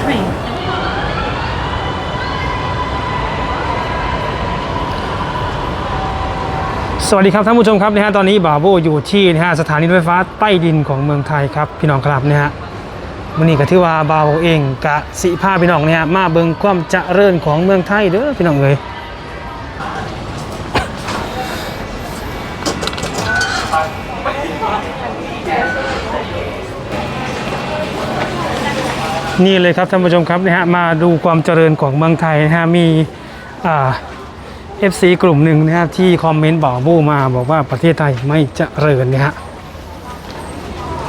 train. สวัสดีครับท่านผู้ชมครับนะฮะตอนนี้บาโบอยู่ที่นะฮะสถานีรถไฟฟ้าใต้ดินของเมืองไทยครับพี่น้องครับนะฮะวันนี้ก็ถือว่าบาโบเองกะสิพาพี่น้องเนี่ยมาเบิ่งความเจริญของเมืองไทยเด้อพี่น้องเอ้ย นี่เลยครับท่านผู้ชมครับนะฮะมาดูความเจริญของเมืองไทยนะฮะมีเอ่า FC กลุ่มหนึ่งนะครับที่คอมเมนต์บอกบูมาบอกว่าประเทศไทยไม่เจริญนะฮะ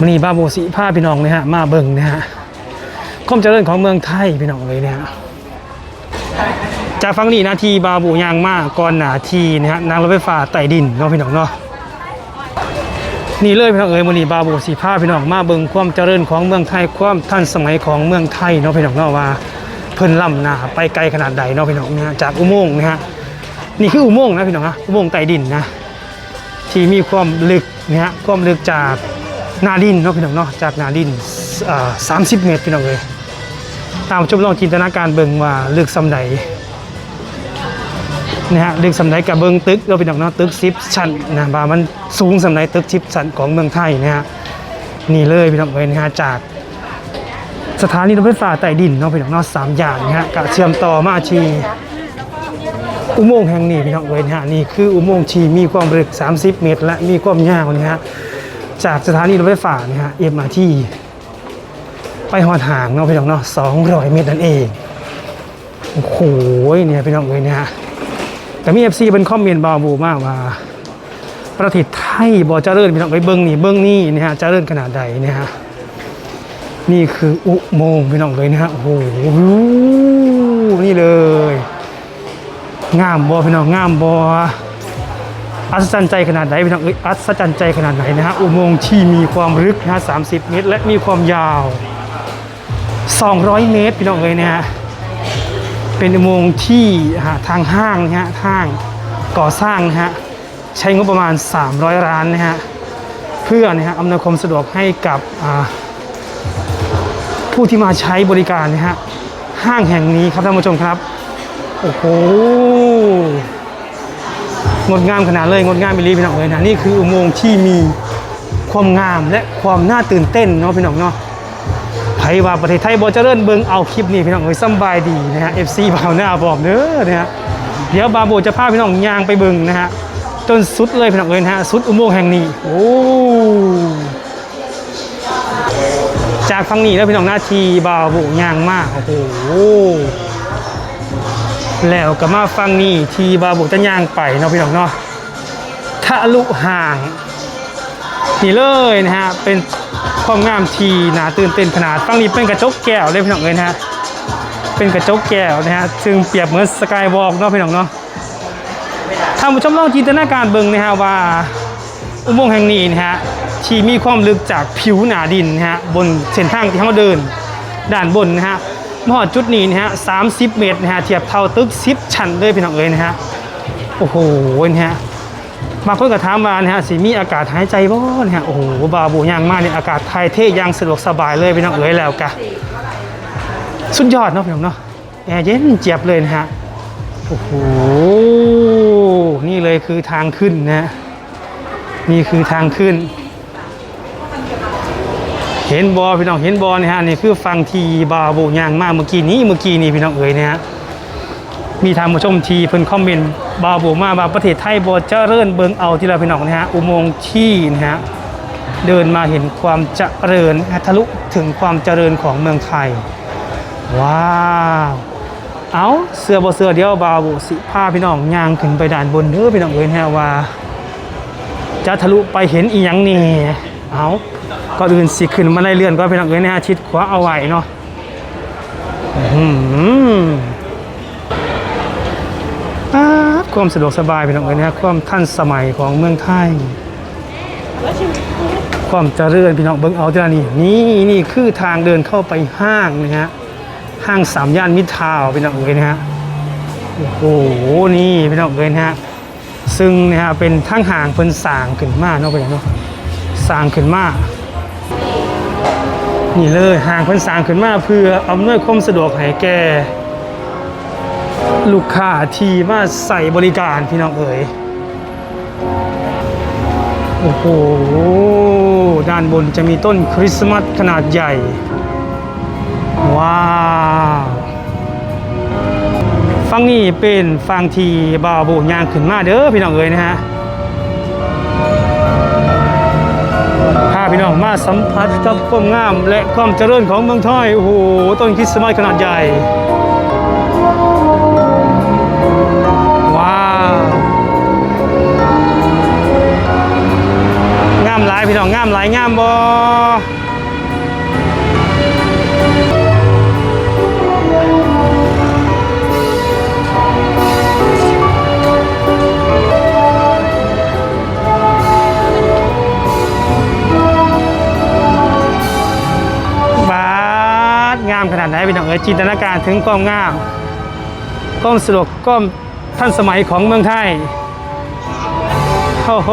นี่บาโบสีผ้าพี่น้องนะฮะมาเบิ่งนะฮะความเจริญของเมืองไทยพี่น้องเลยนะฮะจากฟังนี่นาทีบาบูยางมากก่อนหนาทีนะฮะนางรถไฟฟ้าใต้ดินเนาะพี่น้องเนาะ นี่เลยพี่น้องเอ๋ยมันนี่บาโบสีผ้าพี่น้องมาเบิ่งความเจริญของเมืองไทยความทันสมัยของเมืองไทยเนาะพี่น้องเนาะว่าเพิ่นล่ำหนาไปไกลขนาดใดเนาะพี่น้องนะจากอุโมงค์นะฮะนี่คืออุโมงค์นะพี่น้องนะอุโมงค์ใต้ดินนะที่มีความลึกนะฮะความลึกจากนาดินเนาะพี่น้องเนาะจากนาดินสามสิบเมตรพี่น้องเลยตามชมลองจินตนาการเบิ่งว่าลึกสำใด นะฮะลึกสำใดกับเบิงตึกเราะพี่น้องเนาะตึกสิบชั้นนะว่ามันสูงสำใดตึกสิบชั้นของเมืองไทยนะฮะนี่เลยพี่น้องเลยนะฮะจาก สถานีรถไฟฟ้าใต้ดินเนาะพี่น้องเนาะสามอย่างนะฮะกะเชื่อมต่อมาชีอุโมงค์แห่งนี้พี่น้องเอ๋ยนะฮะนี่คืออุโมงค์ที่มีความลึก 30 เมตร และมีความยาวนะฮะจากสถานีรถไฟฟ้านะฮะเอ็มอาที่ไปหอดห่างเนาะพี่น้องเนาะ200 เมตรนั่นเองโอ้โหเนี่ยพี่น้องเอ๋ยนะฮะ แต่มี FC เป็นคอมเมนต์บาบูมากว่า ประเทศไทยบ่เจริญพี่น้องเอ้ยเบิ้งนี่เบิ้งนี่นะฮะเจริญขนาดใดนะฮะนี่คืออุโมงค์พี่น้องเอ๋ยนะฮะโอ้โหนี่เลยงามบอพี่น้องงามบออัศจรรย์ใจขนาดไหนพี่น้องเอ้ยอัศจรรย์ใจขนาดไหนนะฮะอุโมงค์ที่มีความลึกนะฮะ30เมตร และมีความยาว 200 เมตรพี่น้องเอ้ยนะฮะ เป็นอุโมงค์ที่ทางห้างนะฮะทางก่อสร้างนะฮะใช้งบประมาณ 300ล้านนะฮะเพื่อนะฮะอำนวยความสะดวกให้กับผู้ที่มาใช้บริการนะฮะห้างแห่งนี้ครับท่านผู้ชมครับโอ้โหงดงามขนาดเลยงดงามไปรีพี่น้องเลยนะนี่คืออุโมงค์ที่มีความงามและความน่าตื่นเต้นเนาะพี่น้องเนาะ ไผว่าประเทศไทยบอเจริญเบิงเอาคลิปนี้พี่น้องเอ้ยสบายดีนะฮะ FC บ่าวหน้าบอกเด้อนะฮะเดี๋ยวบาโบจะพาพี่น้องย่างไปเบิงนะฮะจนสุดเลยพี่น้องเอ้ยนะฮะสุดอุโมงค์แห่งนี้โอ้จากฝั่งนี้แล้วพี่น้องหน้าทีบาโบย่างมากโอ้โหแล้วก็มาฟังนี่ทีบาบุจะย่างไปเนาะพี่น้องเนาะทะลุห่าง นี่เลยนะฮะ เป็น ความงามทีหนาตื่นเต้นขนาดฟังนี้เป็นกระจกแก้วเลยพี่น้องเลยนะฮะเป็นกระจกแก้วนะฮะซึ่งเปรียบเหมือนสกายวอล์กเนาะพี่น้องเนาะท่านผู้ชมลองจินตนาการเบิ่งนะฮะว่าอุโมงค์แห่งนี้นะฮะที่มีความลึกจากผิวหนาดินนะฮะบนเส้นทางที่เขาเดิน ด้านบนนะฮะมอดจุดนี้นะฮะ30เมตรนะฮะเทียบเท่าตึก10ชั้นเลยพี่น้องเอ๋ยนะฮะโอ้โหนะฮะ บางคนก็ถามมานะฮะสิมีอากาศหายใจบ่นะฮะโอ้โหบาบูย่างมากเนี่ยอากาศไทยเทอยางสะดวกสบายเลยพี่น้องเอ๋ยแล้วกะสุดยอดเนาะพี่น้องเนาะแอร์เย็นเจี๊ยบเลยนะฮะโอ้โหนี่เลยคือทางขึ้นนะฮะนี่คือทางขึ้น เห็นบอพี่น้องเห็นบอนี่ฮะนี่คือฟังทีบาโบยางมากเมื่อกี้นี้เมื่อกี้นี้พี่น้องเอ๋ยนะฮะมีทางผู้ชมทีเพิ่นคอมเมนต์ บาโบมาบาประเทศไทยบอเจริญเบิงเอาที่เราพี่น้องนะฮะอุโมงค์ที่นะฮะเดินมาเห็นความเจริญทะลุถึงความเจริญของเมืองไทย ว้าวเอาเสื้อบเสื้อเดียวบาโบสิพาพี่น้องย่างขึ้นไปด่านบนเด้อพี่น้องเอ๋ยนะฮะว่า จะทะลุไปเห็นอีหยังนี่เอาก็อื่นสิขึ้นมาได้เลื่อนก็เป็นหลักเลยนะฮะชิดขวาเอาไว้เนาะอื้อหือป๊าด ความสะดวกสบายเป็นหลักเลยนะความทันสมัยของเมืองไทย ความเจริญพี่น้องเบิ้งเอาเจ้านี่นี่นี่คือทางเดินเข้าไปห้างนะฮะห้างสามย่านมิตรทาวน์เป็นหลักเลยนะฮะโอ้โหนี่เป็นหลักเลยนะฮะซึ่งนะฮะเป็นทั้งห่างเพิ่นสางขึ้นมาเนาะไปเนาะสางขึ้นมานี่เลยห่างเพิ่นสางขึ้นมาเพื่ออำนวยความสะดวกให้แก่ ลูกค้าที่มาใส่บริการพี่น้องเอ๋ยโอ้โห ด้านบนจะมีต้นคริสต์มาสขนาดใหญ่ ว้าวฟังนี่เป็นฟังทีบาวโบยางขึ้นมาเด้อพี่น้องเอ๋ยนะฮะพาพี่น้องมาสัมผัสกับความงามและความเจริญของเมืองไทยโอ้โห ต้นคริสต์มาสขนาดใหญ่ องเอ๋ยจินตนาการถึงความงามความสะดวกความทันสมัยของเมืองไทย โอ้โห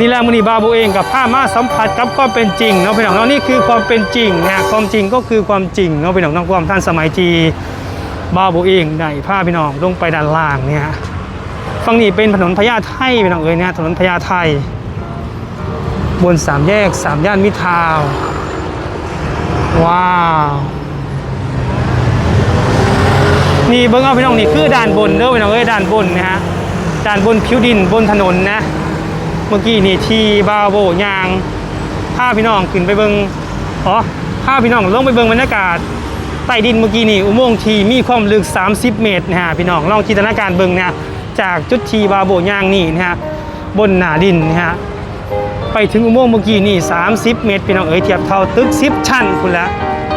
นี่แหละมอนีบาบูเองกับผ้ามาสัมผัสกับความเป็นจริงเนาะพี่น้องเนาะนี่คือความเป็นจริงนะความจริงก็คือความจริงเนาะพี่น้องเนาะความท่านสมัยทีบาบูเองได้ผ้าพี่น้องลงไปด้านล่างเนี่ยฝั่งนี้เป็นถนนพญาไทพี่น้องเอ้ยเนี่ยถนนพญาไท บนสามแยกสามย่านมิทาวว้าว นี่เบิ้งเอาพี่น้องนี่คือด่านบนเด้อพี่น้องเอ้ยด่านบนนะฮะด่านบนผิวดินบนถนนนะ เมื่อกี้นี่ทีบาโบยางพาพี่น้องขึ้นไปเบิ้งอ๋อพาพี่น้องลงไปเบิ้งบรรยากาศใต้ดินเมื่อกี้นี่อุโมงค์ทีมีความลึก 30 เมตรนะฮะพี่น้องลองจินตนาการเบิ้งนะจากจุดทีบาโบยางนี่นะฮะบนหนาดินนะฮะ ไปถึงอุโมงค์เมื่อกี้นี่ 30 เมตรพี่น้องเอ๋ยเทียบเท่าตึก 10 ชั้นคุณละ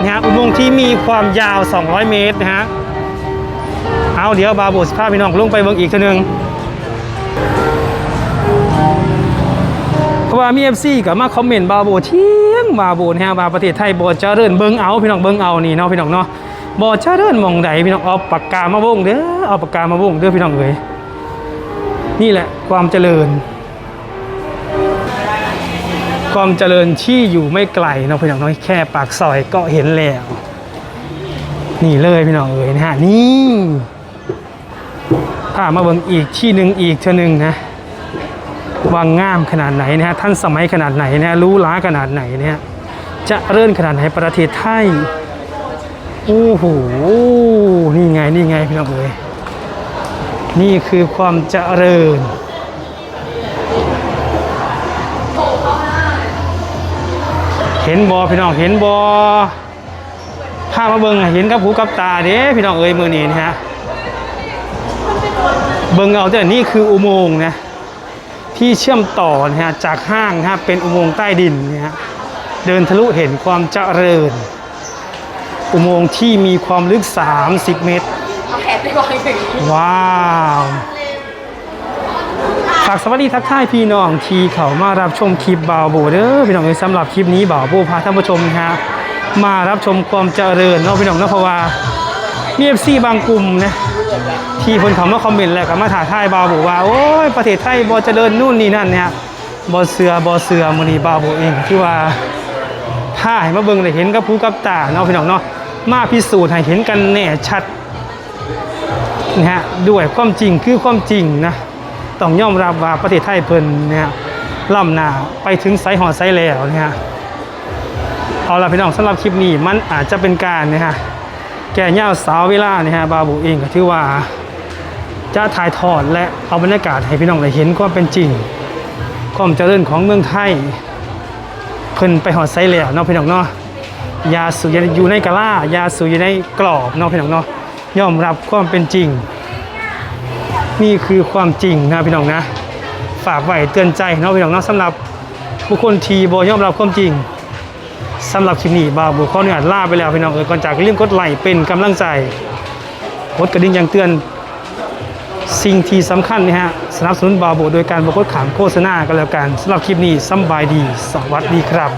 นะฮะอุโมงค์ที่มีความยาว 200 เมตรนะฮะเอาเดี๋ยวบาโบสภาพพี่น้องลงไปเบิ่งอีกทีนึงเพราะว่ามีเอฟซีกับมาคอมเมนต์บาโบเที่ยงบาโบนะฮะบาประเทศไทยบ่เจริญเบิ่งเอาพี่น้องเบิ่งเอานี่เนาะพี่น้องเนาะบ่เจริญมองใดพี่น้องเอาปากกามาวงเด้อเอาปากกามาวงเด้อพี่น้องเอ้ยนี่แหละความเจริญ ความเจริญที่อยู่ไม่ไกลเนาะพี่น้องแค่ปากซอยก็เห็นแล้ว นี่เลยพี่น้องเอ๋ยนะฮะนี่พามาเบิ่งอีกที่หนึ่งอีกเท่านึงนะว่างามขนาดไหนนะฮะท่านสมัยขนาดไหนนะรู้ล้าขนาดไหนเนี่ยจะเริ่นขนาดไหนประเทศไทยโอ้โหนี่ไงนี่ไงพี่น้องเอ๋ยนี่คือความเจริญ เห็นบอพี่น้องเห็นบอพามาเบิ่งให้เห็นกับหูกับตาเด้พี่น้องเอ้ยมือนี้นะฮะเบิ่งเอาแต่นี่คืออุโมงค์นะที่เชื่อมต่อนะฮะจากห้างนะฮะเป็นอุโมงค์ใต้ดินนะฮะเดินทะลุเห็นความเจริญ อุโมงค์ที่มีความลึก 30 เมตรเอาแขนไปวางอย่างนี้ว้าว ฝากสวัสดีทักทายพี่น้องที่เขามารับชมคลิปบ่าวโบเด้อพี่น้องเอ้ยสำหรับคลิปนี้บ่าวโบพาท่านผู้ชมนะฮะมารับชมความเจริญเนาะพี่น้องเนาะเพราะว่ามีเอฟซีบางกลุ่มนะที่คนเขามาคอมเมนต์แล้วก็มาถ่ายทายบ่าวโบว่าโอ้ยประเทศไทยบ่เจริญนู่นนี่นั่นเนี่ยบ่เสือบ่เสือมือนีบ่าวโบเองที่ว่าถ้าให้มาเบิ่งได้เห็นกับผู้กับตาเนาะพี่น้องเนาะมาพิสูจน์ให้เห็นกันแน่ชัดนะฮะด้วยความจริงคือความจริงนะ ต้องยอมรับว่าประเทศไทยเพิ่นนะฮะล่ำหน้าไปถึงไซหอไซแล้วนะฮะเอาละพี่น้องสำหรับคลิปนี้มันอาจจะเป็นการนะฮะแก่ย่าสาวเวลานะฮะบาบูเองก็ถือว่าจะถ่ายทอดและเอาบรรยากาศให้พี่น้องได้เห็นความเป็นจริง ความเจริญของเมืองไทย เพิ่นไปหอดไซแล้วเนาะพี่น้องเนาะยาสูอยู่ในกะลายาสูอยู่ในกรอบเนาะพี่น้องเนาะยอมรับความเป็นจริง นี่คือความจริงนะพี่น้องนะ ฝากไว้เตือนใจเนาะพี่น้องเนาะสำหรับบุคคลทีบยอมรับความจริงสำหรับคลิปนี้บ่าวบุคคลเนี่ยล่าไปแล้วพี่น้องเออก่อนจากอย่าลืมกดไลค์เป็นกำลังใจกดกระดิ่งยังเตือนสิ่งที่สำคัญนะฮะสนับสนุนบาบุโดยการบกดขามโฆษณากันแล้วกันสำหรับคลิปนี้สบายดี สวัสดีครับ